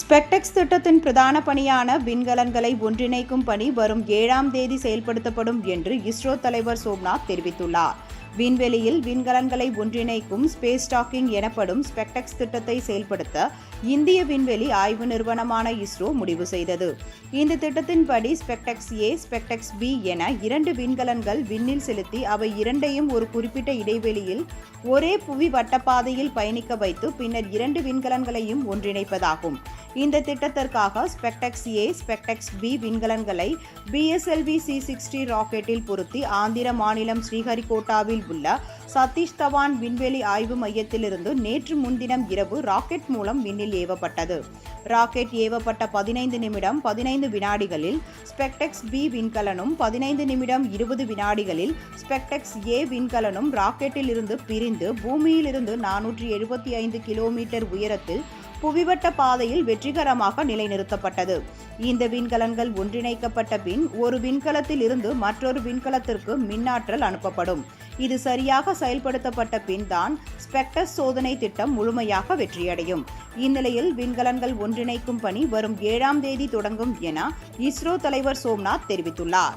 ஸ்பெக்டெக்ஸ் திட்டத்தின் பிரதான பணியான விண்கலன்களை ஒன்றிணைக்கும் பணி வரும் ஏழாம் தேதி செயல்படுத்தப்படும் என்று இஸ்ரோ தலைவர் சோம்நாத் தெரிவித்துள்ளார். விண்வெளியில் விண்கலன்களை ஒன்றிணைக்கும் ஸ்பேஸ் டாக்கிங் எனப்படும் ஸ்பெக்டெக்ஸ் திட்டத்தை செயல்படுத்த இந்திய விண்வெளி ஆய்வு நிறுவனமான இஸ்ரோ முடிவு செய்தது. இந்த திட்டத்தின்படி ஸ்பெக்டெக்ஸ் ஏ ஸ்பெக்டெக்ஸ் பி என இரண்டு விண்கலன்கள் விண்ணில் செலுத்தி அவை இரண்டையும் ஒரு குறிப்பிட்ட இடைவெளியில் ஒரே புவி வட்டப்பாதையில் பயணிக்க வைத்து பின்னர் இரண்டு விண்கலன்களையும் ஒன்றிணைப்பதாகும். இந்த திட்டத்திற்காக ஸ்பெக்டெக்ஸ் ஏ ஸ்பெக்டெக்ஸ் பி விண்கலன்களை பிஎஸ்எல்வி சி சிக்ஸ்டி ராக்கெட்டில் பொருத்தி ஆந்திர மாநிலம் ஸ்ரீஹரிகோட்டாவில் உள்ள சதீஷ் தவான் விண்வெளி ஆய்வு மையத்திலிருந்து நேற்று முன்தினம் இரவு ராக்கெட் மூலம் விண்ணில் ஏவப்பட்டது. ராக்கெட் ஏவப்பட்ட பதினைந்து நிமிடம் பதினைந்து வினாடிகளில் ஸ்பெக்டெக்ஸ் பி விண்கலனும் பதினைந்து நிமிடம் இருபது வினாடிகளில் ஸ்பெக்டெக்ஸ் ஏ விண்கலனும் ராக்கெட்டில் இருந்து பிரிந்து பூமியிலிருந்து நானூற்றி எழுபத்தி ஐந்து கிலோமீட்டர் உயரத்தில் புவிவட்ட பாதையில் வெற்றிகரமாக நிலைநிறுத்தப்பட்டது. இந்த விண்கலன்கள் ஒன்றிணைக்கப்பட்ட பின் ஒரு விண்கலத்தில் இருந்து மற்றொரு விண்கலத்திற்கு மின்னாற்றல் அனுப்பப்படும். இது சரியாக செயல்படுத்தப்பட்ட பின் தான் ஸ்பெக்டஸ் சோதனை திட்டம் முழுமையாக வெற்றியடையும். இந்நிலையில் விண்கலன்கள் ஒன்றிணைக்கும் பணி வரும் ஏழாம் தேதி தொடங்கும் என இஸ்ரோ தலைவர் சோம்நாத் தெரிவித்துள்ளார்.